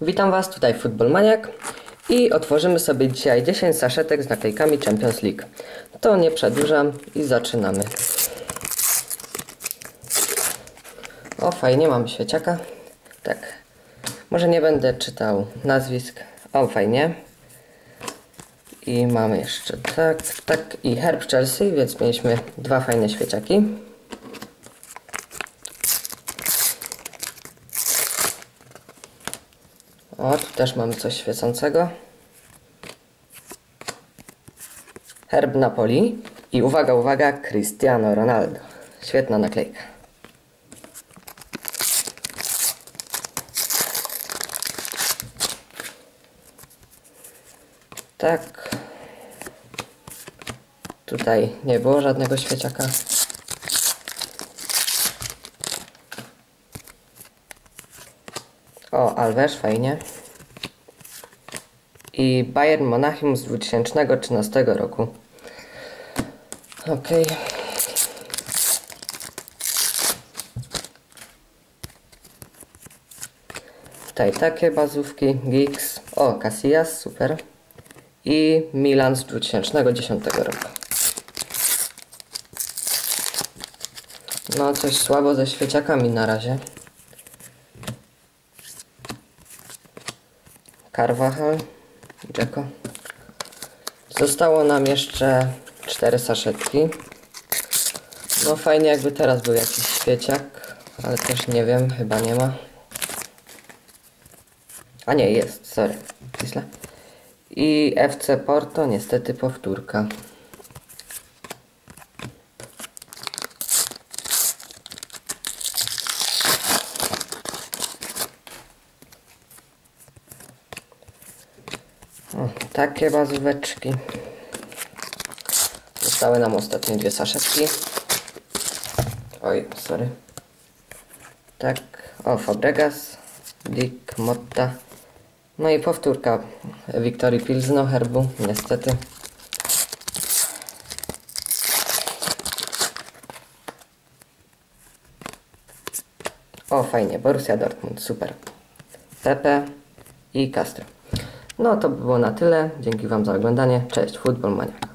Witam Was, tutaj Football Maniak i otworzymy sobie dzisiaj 10 saszetek z naklejkami Champions League. To nie przedłużam i zaczynamy. O, fajnie, mamy świeciaka. Tak. Może nie będę czytał nazwisk. O, fajnie. I mamy jeszcze tak, tak i herb Chelsea, więc mieliśmy dwa fajne świeciaki. O, tu też mamy coś świecącego. Herb Napoli i uwaga, uwaga, Cristiano Ronaldo. Świetna naklejka. Tak. Tutaj nie było żadnego świeciaka. O, Alves, fajnie. I Bayern Monachium z 2013 roku. Ok. Tutaj takie bazówki, Geeks. O, Casillas, super. I Milan z 2010 roku. No, coś słabo ze świeciakami na razie. Carvajal, Dzeko. Zostało nam jeszcze cztery saszetki. No fajnie jakby teraz był jakiś świeciak, ale też nie wiem, chyba nie ma. A nie, jest, sorry. I FC Porto, niestety powtórka. O, takie bazóweczki. Zostały nam ostatnie dwie saszetki. Oj, sorry. Tak, o Fabregas, Dick, Motta. No i powtórka Wiktorii Pilzno herbu, niestety. O, fajnie, Borussia Dortmund, super. Pepe i Castro. No to by było na tyle. Dzięki Wam za oglądanie. Cześć, Football Mania.